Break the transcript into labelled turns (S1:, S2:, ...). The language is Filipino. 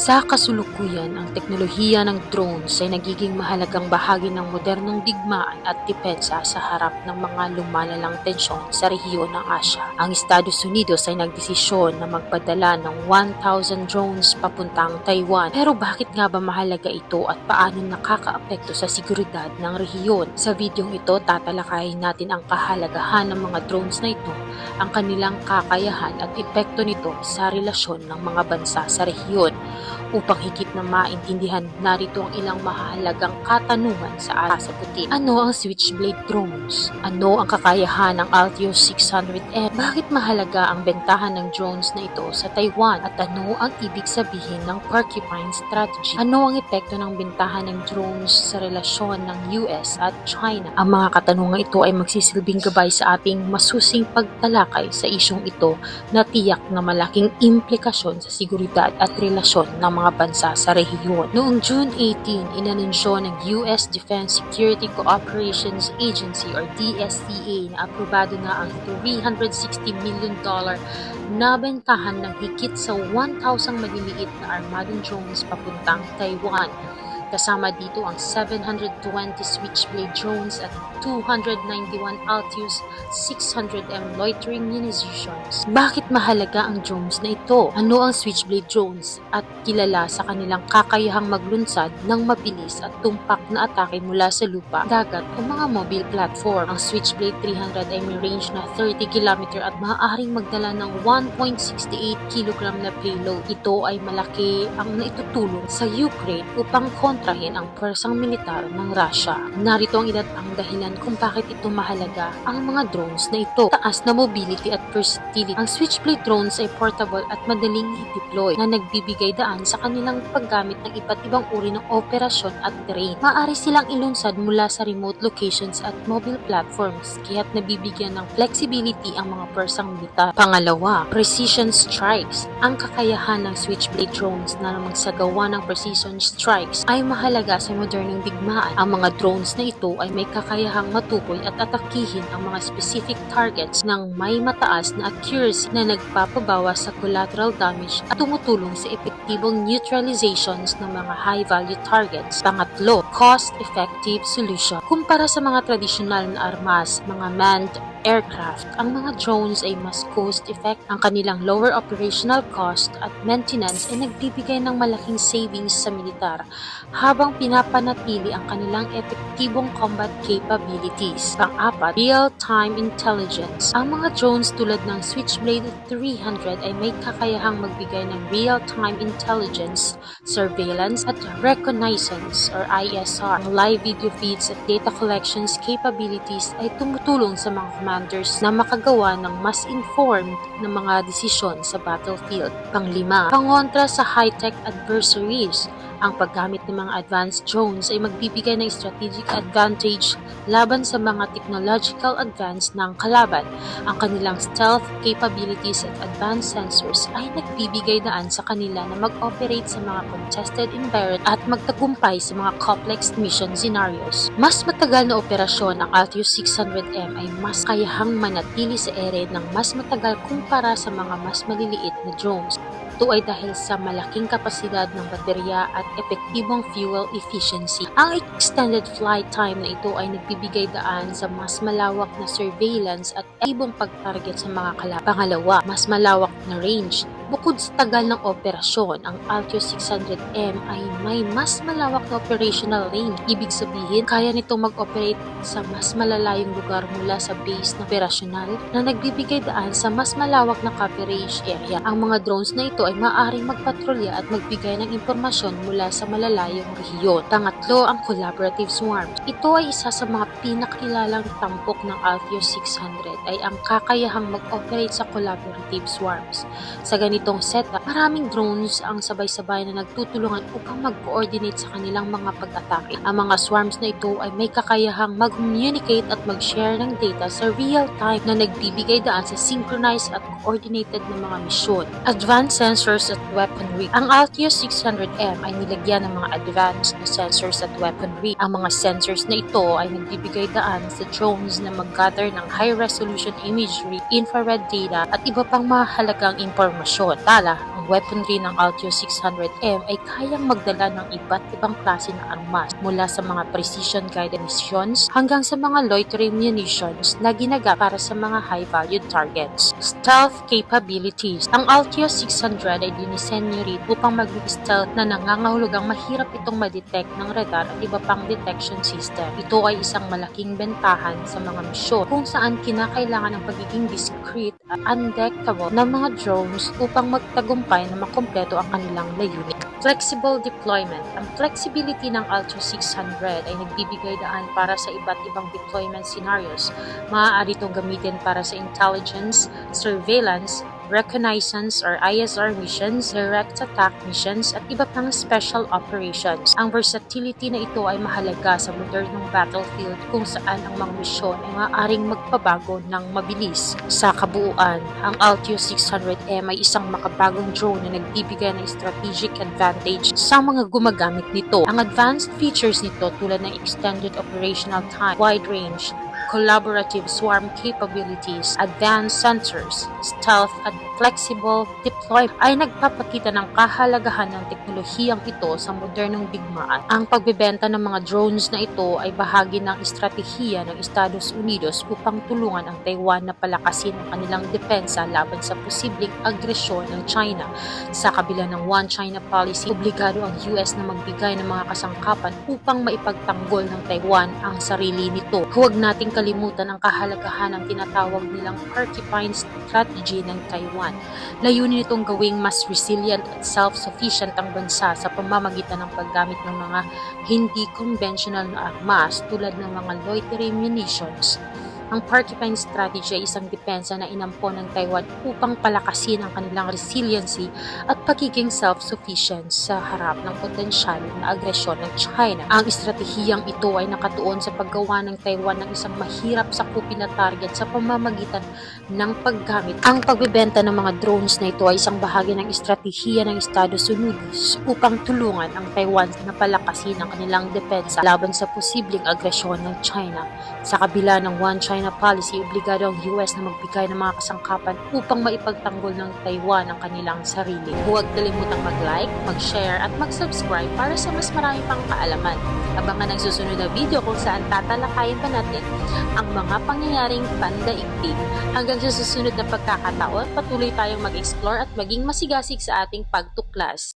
S1: Sa kasulukuyan, ang teknolohiya ng drones ay nagiging mahalagang bahagi ng modernong digmaan at depensa sa harap ng mga lumalalang tensyon sa rehiyon ng Asya. Ang Estados Unidos ay nagdesisyon na magpadala ng 1,000 drones papuntang Taiwan. Pero bakit nga ba mahalaga ito at paano nakakaapekto sa seguridad ng rehiyon? Sa videong ito, tatalakayin natin ang kahalagahan ng mga drones na ito, ang kanilang kakayahan at epekto nito sa relasyon ng mga bansa sa rehiyon. Upang higit na maintindihan, narito ang ilang mahalagang katanungan sa asa puti. Ano ang Switchblade drones? Ano ang kakayahan ng Altios 600M? Bakit mahalaga ang bentahan ng drones na ito sa Taiwan? At ano ang ibig sabihin ng Porcupine Strategy? Ano ang epekto ng bentahan ng drones sa relasyon ng US at China? Ang mga katanungan ito ay magsisilbing gabay sa ating masusing pagtalakay sa isyong ito na tiyak na malaking implikasyon sa seguridad at relasyon ng mga bansa sa rehiyon. Noong June 18, inanunsyo ng US Defense Security Cooperations Agency or DSCA na aprobado na ang 360 million dollar na bentahan ng higit sa 1,000 maliliit na armadong drones papuntang Taiwan. Kasama dito ang 720 Switchblade drones at 291 Altius 600M loitering munitions. Bakit mahalaga ang drones na ito? Ano ang Switchblade drones at kilala sa kanilang kakayahang maglunsad ng mabilis at tumpak na atake mula sa lupa, dagat o mga mobile platform? Ang Switchblade 300 ay may range na 30 km at maaaring magdala ng 1.68 kg na payload. Ito ay malaki ang naitutulong sa Ukraine upang kontrahin ang pwersang militar ng Russia. Narito ang ilan ang dahilan kung bakit ito mahalaga ang mga drones na ito. Taas na mobility at versatility. Ang Switchblade drones ay portable at madaling i-deploy na nagbibigay daan sa kanilang paggamit ng iba't ibang uri ng operasyon at terrain. Maaari silang ilunsad mula sa remote locations at mobile platforms kaya't nabibigyan ng flexibility ang mga pwersang militar. Pangalawa, precision strikes. Ang kakayahan ng Switchblade drones na magsagawa ng precision strikes ay mahalaga sa modernong digmaan. Ang mga drones na ito ay may kakayahang matukoy at atakihin ang mga specific targets ng may mataas na accuracy na nagpapabawas sa collateral damage at tumutulong sa epektibong neutralizations ng mga high-value targets. Pangatlo, cost-effective solution. Kumpara sa mga tradisyonal na armas, mga manned aircraft, ang mga drones ay mas cost-effective. Ang kanilang lower operational cost at maintenance ay nagbibigay ng malaking savings sa militar habang pinapanatili ang kanilang epektibong combat capabilities. Pang-apat, real-time intelligence. Ang mga drones tulad ng Switchblade 300 ay may kakayahang magbigay ng real-time intelligence, surveillance at reconnaissance or ISR. Ang live video feeds at data collections capabilities ay tumutulong sa mga commanders na makagawa ng mas informed na mga desisyon sa battlefield. Panglima, pangontra sa high-tech adversaries. Ang paggamit ng mga advanced drones ay magbibigay ng strategic advantage laban sa mga technological advance ng kalaban. Ang kanilang stealth capabilities at advanced sensors ay nagbibigay daan sa kanila na mag-operate sa mga contested environment at magtagumpay sa mga complex mission scenarios. Mas matagal na operasyon ang Altius 600M ay mas kayahang manatili sa ere ng mas matagal kumpara sa mga mas maliliit na drones. Ito ay dahil sa malaking kapasidad ng baterya at epektibong fuel efficiency. Ang extended flight time na ito ay nagbibigay daan sa mas malawak na surveillance at ibong pag-target sa mga kalaban. Pangalawa, mas malawak na range. Bukod sa tagal ng operasyon, ang Altius 600M ay may mas malawak na operational range. Ibig sabihin, kaya nitong mag-operate sa mas malalayong lugar mula sa base na operasyonal na nagbibigay daan sa mas malawak na coverage area. Ang mga drones na ito ay maaaring magpatrolya at magbigay ng impormasyon mula sa malalayong rehiyon. Pangatlo, ang collaborative swarms. Ito ay isa sa mga pinakakilalang tampok ng Altius 600 ay ang kakayahang mag-operate sa collaborative swarms. Sa ganitong setup, maraming drones ang sabay-sabay na nagtutulungan upang mag-coordinate sa kanilang mga pag-atake. Ang mga swarms na ito ay may kakayahang mag-communicate at mag-share ng data sa real time na nagbibigay daan sa synchronized at coordinated na mga misyon. Advanced sensors at weaponry. Ang Altius 600M ay nilagyan ng mga advanced na sensors at weaponry. Ang mga sensors na ito ay nagbibigay daan sa drones na mag-gather ng high-resolution imagery, infrared data at iba pang mahalagang impormasyon. Samantala, ang weaponry ng Altio 600M ay kayang magdala ng iba't ibang klase ng armas mula sa mga precision-guided missions hanggang sa mga loitering munitions na ginagamit para sa mga high-valued targets. Stealth capabilities. Ang Altio 600 ay dinisenyo rin upang maging stealth na nangangahulugang mahirap itong madetect ng radar at iba pang detection system. Ito ay isang malaking bentahan sa mga misyon kung saan kinakailangan ng pagiging discreet at undetectable ng mga drones upang magtagumpay na makompleto ang kanilang layunin. Flexible deployment. Ang flexibility ng Altio 600 ay nagbibigay daan para sa iba't ibang deployment scenarios. Maaari itong gamitin para sa intelligence, surveillance, reconnaissance or ISR missions, direct attack missions, at iba pang special operations. Ang versatility na ito ay mahalaga sa modernong battlefield kung saan ang mga misyon ay maaaring magpabago ng mabilis. Sa kabuuan, ang Altio 600M ay isang makabagong drone na nagbibigay ng strategic advantage sa mga gumagamit nito. Ang advanced features nito tulad ng extended operational time, wide range, collaborative swarm capabilities, advanced sensors, stealth at flexible deployment ay nagpapakita ng kahalagahan ng teknolohiyang ito sa modernong digmaan. Ang pagbebenta ng mga drones na ito ay bahagi ng estratehiya ng Estados Unidos upang tulungan ang Taiwan na palakasin ang kanilang depensa laban sa posibleng agresyon ng China. Sa kabila ng One China policy, obligado ang US na magbigay ng mga kasangkapan upang maipagtanggol ng Taiwan ang sarili nito. Huwag nating kalimutan ang kahalagahan ng tinatawag nilang porcupine strategy ng Taiwan. Layunin nitong gawing mas resilient at self-sufficient ang bansa sa pamamagitan ng paggamit ng mga hindi conventional na armas tulad ng mga loitering munitions. Ang porcupine strategy ay isang depensa na inampon ng Taiwan upang palakasin ang kanilang resiliency at pagiging self-sufficient sa harap ng potensyal na agresyon ng China. Ang estratehiyang ito ay nakatuon sa paggawa ng Taiwan ng isang mahirap sakupin na target sa pamamagitan ng paggamit. Ang pagbebenta ng mga drones na ito ay isang bahagi ng estratehiya ng Estados Unidos upang tulungan ang Taiwan na palakasin ang kanilang depensa laban sa posibleng agresyon ng China. Sa kabila ng One China policy, obligado ang US na magbigay ng mga kasangkapan upang maipagtanggol ng Taiwan ang kanilang sarili. Huwag kalimutang mag-like, mag-share at mag-subscribe para sa mas marami pang kaalaman. Abangan ang susunod na video kung saan tatalakayin pa natin ang mga pangyayaring pandaigdig. Hanggang sa susunod na pagkakataon, patuloy tayong mag-explore at maging masigasig sa ating pagtuklas.